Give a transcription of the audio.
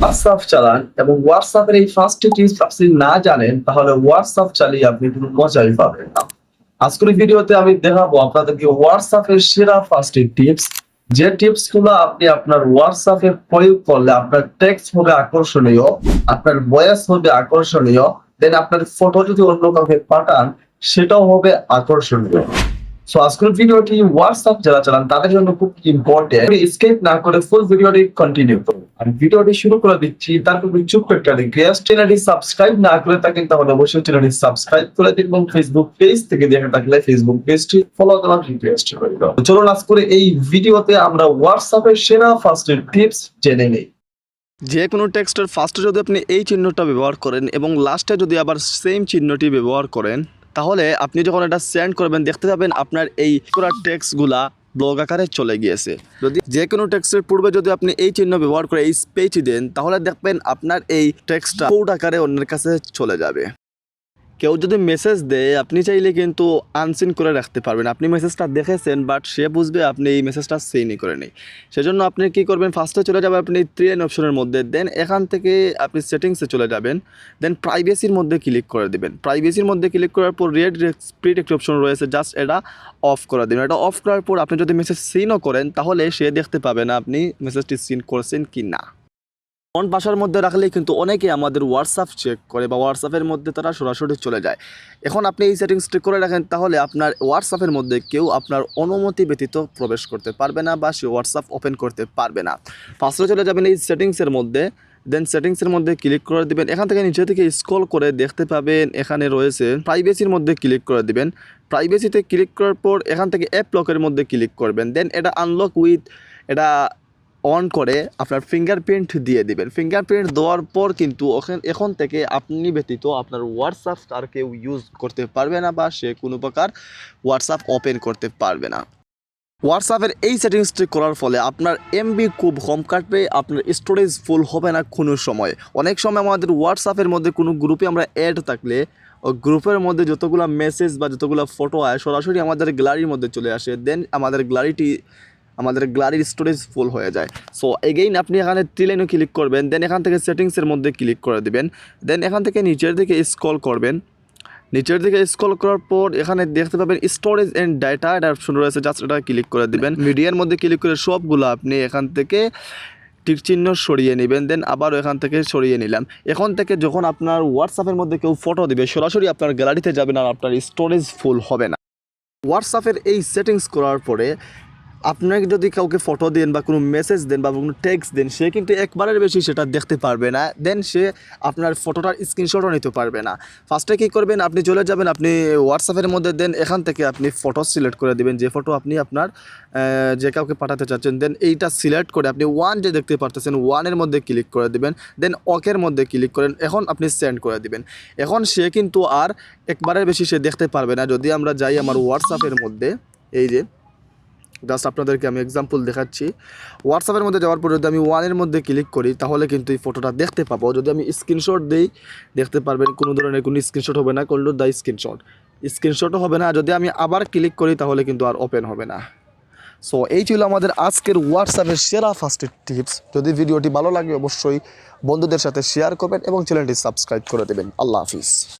WhatsApp চালান এবং হোয়াটসঅ্যাপের এই ফার্স্ট টিপস আপনি না জানেন, তাহলে হোয়াটসঅ্যাপ চালিয়ে আপনি কোনো মজাই পাবেন না। আজকের ভিডিওতে আমি দেখাবো আপনাদেরকে হোয়াটসঅ্যাপের সেরা ফার্স্ট টিপস যে টিপসগুলো আপনি আপনার হোয়াটসঅ্যাপে প্রয়োগ করলে আপনার টেক্সট হবে আকর্ষণীয়, আপনার ভয়েস হবে আকর্ষণীয় দেন আপনার ফটো যদি অন্য কাউকে পাঠান, সেটাও হবে আকর্ষণীয়। সো আজকের ভিডিওটি হোয়াটসঅ্যাপ যারা চালান, তাদের জন্য খুব ইম্পর্টেন্ট স্কেপ না করে ফুল ভিডিওটি কন্টিনিউ করুন আমি ভিডিওটি শুরু করে দিচ্ছি, তারপর চুপ একটা রিকোয়েস্ট চ্যানেলটি সাবস্ক্রাইব না করে থাকেন, তাহলে অবশ্যই চ্যানেলটি সাবস্ক্রাইব করে দিন এবং ফেসবুক পেজ থেকে দেখে থাকলে ফেসবুক পেজটি ফলো করার রিকোয়েস্ট রইল চলুন আজকের এই ভিডিওতে আমরা হোয়াটসঅ্যাপের সেরা ফার্স্ট এড টিপস জেনে নেই। যে কোনো টেক্সটের ফার্স্টে যদি আপনি এই চিহ্নটা ব্যবহার করেন এবং লাস্টে যদি আবার সেম চিহ্নটি ব্যবহার করেন, তাহলে আপনি যখন এটা সেন্ড করবেন, দেখতে পাবেন আপনার এই পুরো টেক্সটগুলা ব্লগ আকারে চলে গিয়েছে। যদি যে কোনো টেক্সটের পূর্বে যদি আপনি এই চিহ্ন ব্যবহার করে এই স্পেচ দেন, তাহলে দেখবেন আপনার এই টেক্সটটা কোড আকারে অন্যের কাছে চলে যাবে। কেউ যদি মেসেজ দেয়, আপনি চাইলে কিন্তু আনসিন করে রাখতে পারবেন। আপনি মেসেজটা দেখেছেন বাট সে বুঝবে আপনি এই মেসেজটা সেনই করে নেই। সেজন্য আপনি কি করবেন? ফার্স্টে চলে যাবেন আপনি থ্রি লাইন অপশনের মধ্যে দেন এখান থেকে আপনি সেটিংসে চলে যাবেন দেন প্রাইভেসির মধ্যে ক্লিক করে দেবেন। প্রাইভেসির মধ্যে ক্লিক করার পর রেড স্প্রিট একটি অপশন রয়েছে জাস্ট এটা অফ করে দেবেন। এটা অফ করার পর আপনি যদি মেসেজ সিনও করেন, তাহলে সে দেখতে পাবে না আপনি মেসেজটি সিন করছেন কি না ফোন বাসার মধ্যে রাখলে কিন্তু অনেকে আমাদের হোয়াটসঅ্যাপ চেক করে বা হোয়াটসঅ্যাপের মধ্যে তারা সরাসরি চলে যায়। এখন আপনি এই সেটিংস সেটিংসটি করে রাখেন, তাহলে আপনার হোয়াটসঅ্যাপের মধ্যে কেউ আপনার অনুমতি ব্যতীত প্রবেশ করতে পারবে না বা সে হোয়াটসঅ্যাপ ওপেন করতে পারবে না। ফার্স্টে চলে যাবেন এই সেটিংসের মধ্যে দেন সেটিংসের মধ্যে ক্লিক করে দিবেন। এখান থেকে নিচে থেকে স্ক্রল করে দেখতে পাবেন, এখানে রয়েছে প্রাইভেসির মধ্যে ক্লিক করে দিবেন। প্রাইভেসিতে ক্লিক করার পর এখান থেকে অ্যাপ লকের মধ্যে ক্লিক করবেন। দেন এটা আনলক উইথ এটা অন করে আপনার ফিঙ্গারপ্রিন্ট দিয়ে দিবেন। ফিঙ্গারপ্রিন্ট দেওয়ার পর কিন্তু ওখান- এখন থেকে আপনি ব্যতীত আপনার হোয়াটসঅ্যাপ আর কেউ ইউজ করতে পারবে না বা সে কোনো প্রকার হোয়াটসঅ্যাপ ওপেন করতে পারবে না। হোয়াটসঅ্যাপের এই সেটিংসটি করার ফলে আপনার এমবি খুব কম কাটবে, আপনার স্টোরেজ ফুল হবে না কোনো সময়। অনেক সময় আমাদের হোয়াটসঅ্যাপের মধ্যে কোনো গ্রুপে আমরা অ্যাড থাকলে ওই গ্রুপের মধ্যে যতগুলো মেসেজ বা যতগুলো ফটো হয় সরাসরি আমাদের গ্যালারির মধ্যে চলে আসে। দেন আমাদের গ্যালারিটি আমাদের গ্যালারির স্টোরেজ ফুল হয়ে যায়। সো এগেইন আপনি এখানে ট্রিলেনও ক্লিক করবেন দেন এখান থেকে সেটিংসের মধ্যে ক্লিক করে দিবেন দেন এখান থেকে নিচের দিকে স্ক্রল করবেন। নিচের দিকে স্ক্রল করার পর এখানে দেখতে পাবেন স্টোরেজ অ্যান্ড ডাটা এটা অপশন রয়েছে জাস্ট এটা ক্লিক করে দিবেন। মিডিয়ার মধ্যে ক্লিক করে সবগুলো আপনি এখান থেকে টিক চিহ্ন সরিয়ে নেবেন দেন আবারও এখান থেকে সরিয়ে নিলাম। এখন থেকে যখন আপনার হোয়াটসঅ্যাপের মধ্যে কেউ ফটো দিবে, সরাসরি আপনার গ্যালারিতে যাবেন আর আপনার স্টোরেজ ফুল হবে না। হোয়াটসঅ্যাপের এই সেটিংস করার পরে আপনাকে যদি কাউকে ফটো দেন বা কোনো মেসেজ দেন বা কোনো টেক্সট দেন, সে কিন্তু একবারের বেশি সেটা দেখতে পারবে না। দেন সে আপনার ফটোটার স্ক্রিনশটও নিতে পারবে না। ফার্স্টে কী করবেন? আপনি চলে যাবেন, আপনি হোয়াটসঅ্যাপের মধ্যে দেন এখান থেকে আপনি ফটো সিলেক্ট করে দিবেন। যে ফটো আপনি আপনার যে কাউকে পাঠাতে চাচ্ছেন দেন এইটা সিলেক্ট করে আপনি ওয়ান যে দেখতে পারতেছেন ওয়ানের মধ্যে ক্লিক করে দেবেন। দেন অকের মধ্যে ক্লিক করেন, এখন আপনি সেন্ড করে দিবেন। এখন সে কিন্তু আর একবারের বেশি সে দেখতে পারবে না। যদি আমরা যাই আমার হোয়াটসঅ্যাপের মধ্যে, এই যে জাস্ট আপনাদেরকে আমি এক্সাম্পল দেখাচ্ছি। হোয়াটসঅ্যাপের মধ্যে যাওয়ার পর যদি আমি ওয়ানের মধ্যে ক্লিক করি, তাহলে কিন্তু এই ফটোটা দেখতে পাবো। যদি আমি স্ক্রিনশট দিই, দেখতে পারবেন কোনো ধরনের কোনো স্ক্রিনশট হবে না করল দ্য স্ক্রিনশট স্ক্রিনশটও হবে না, যদি আমি আবার ক্লিক করি, তাহলে কিন্তু আর ওপেন হবে না। সো এই ছিল আমাদের আজকের হোয়াটসঅ্যাপের সেরা ফার্স্ট টিপস যদি ভিডিওটি ভালো লাগে, অবশ্যই বন্ধুদের সাথে শেয়ার করবেন এবং চ্যানেলটি সাবস্ক্রাইব করে দেবেন। আল্লাহ হাফিজ।